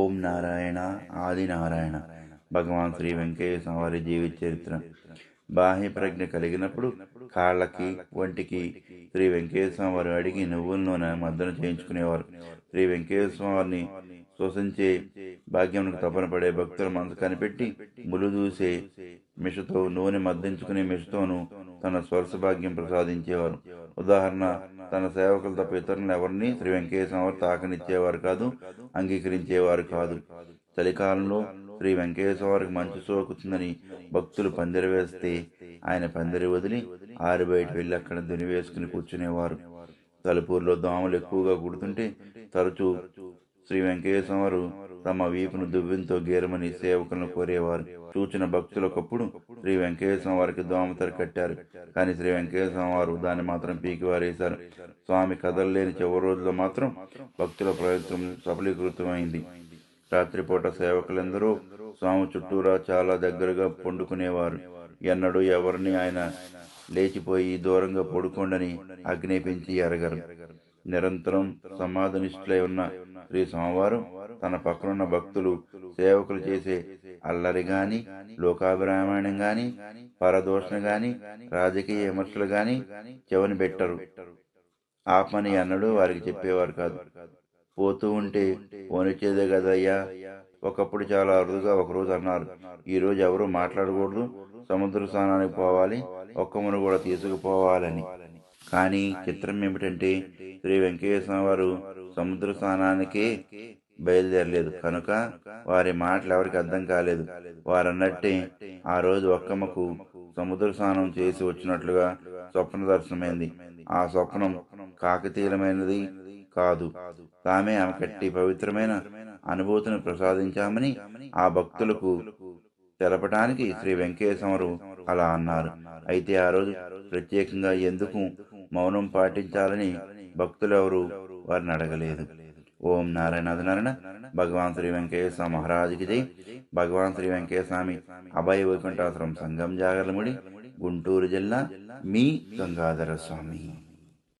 ఓం నారాయణ ఆది నారాయణ. భగవాన్ శ్రీ వెంకటేశ్వర వారి జీవిత చరిత్ర. బాహ్య ప్రజ్ఞ కలిగినప్పుడు కాళ్ళకి ఒంటికి శ్రీ వెంకటేశ్వర వారు అడిగి నువ్వుల నూనె మద్దన చేయించుకునేవారు. శ్రీ వెంకటేశ్వర వారిని శ్వసించే భాగ్యమునకు తపన పడే భక్తుల మనసు కనిపెట్టి ములుదూసే మిషతో నూనె మద్దించుకునే మిషతోను తన స్వరసభాగ్యం ప్రసాదించేవారు. ఉదాహరణ తన సేవకులు తప్ప ఇతరులను ఎవరిని శ్రీ వెంకటేశ్వర వారు తాకనిచ్చేవారు కాదు అంగీకరించేవారు కాదు. చలికాలంలో శ్రీ వెంకటేశ్వర వారికి మంచు సోకుతుందని భక్తులు పందిరి వేస్తే ఆయన పందిరి వదిలి ఆరు బయట వెళ్ళి అక్కడ దుని వేసుకుని కూర్చునేవారు. తలుపూరులో దోమలు ఎక్కువగా కుడుతుంటే తరచూ శ్రీ వెంకటేశ్వర వారు తమ వీపును దువ్వెంతో గేరమని సేవకులను కోరేవారు. చూచిన భక్తులకప్పుడు శ్రీ వెంకటేశ్వర వారికి దోమతరు కట్టారు. కానీ శ్రీ వెంకటేశ్వర వారు దాన్ని మాత్రం పీకివారేశారు స్వామి కదలలేని చివరి రోజుల్లో మాత్రం భక్తుల ప్రయత్నం సఫలీకృతమైంది. రాత్రిపూట సేవకులందరూ స్వామి చుట్టూరా చాలా దగ్గరగా పండుకునేవారు. ఎన్నడూ ఎవరిని ఆయన లేచిపోయి దూరంగా పడుకోండని ఆజ్ఞాపించి ఎరగరు. నిరంతరం సమాధినిష్ఠులై ఉన్న శ్రీ స్వామివారు తన పక్కనున్న భక్తులు సేవకులు చేసే అల్లరి గాని లోకాభిరామాయణం గాని పరదోషణ గాని రాజకీయ విమర్శలు గాని చెవని పెట్టరు. ఆపమని అన్నడు వారికి చెప్పేవారు కాదు. పోతూ ఉంటే పోనిచ్చేదే కదయ్యా. ఒకప్పుడు చాలా అరుదుగా ఒకరోజు అన్నారు. ఈ రోజు ఎవరు మాట్లాడకూడదు. సముద్ర స్నానానికి పోవాలి. ఒక్కమును కూడా తీసుకుపోవాలని. కానీ చిత్రం ఏమిటంటే శ్రీ వెంకటేశ్వర వారు సముద్ర స్నానానికి బయలుదేరలేదు. కనుక వారి మాటలు ఎవరికి అర్థం కాలేదు. వారన్నట్టే ఆ రోజు ఒక్కమ్మకు సముద్ర స్నానం చేసి వచ్చినట్లుగా స్వప్న దర్శనమైంది. ఆ స్వప్నం కాకతీయమైనది కాదు. తామే ఆమె కట్టి పవిత్రమైన అనుభూతిని ప్రసాదించామని ఆ భక్తులకు తెలపడానికి శ్రీ వెంకటేశ్వరు అలా అన్నారు. అయితే ఆ రోజు ప్రత్యేకంగా ఎందుకు మౌనం పాటించాలని భక్తులెవరూ వారిని అడగలేదు. ఓం నారాయణ నారాయణ భగవాన్ శ్రీ వెంకటేశ్వర మహారాజుకి జై. భగవాన్ శ్రీ వెంకటేశ్వర స్వామి అభయ వైకుంఠాశ్రమం సంగం జాగర్లముడి గుంటూరు జిల్లా మీ గంగాధర స్వామి.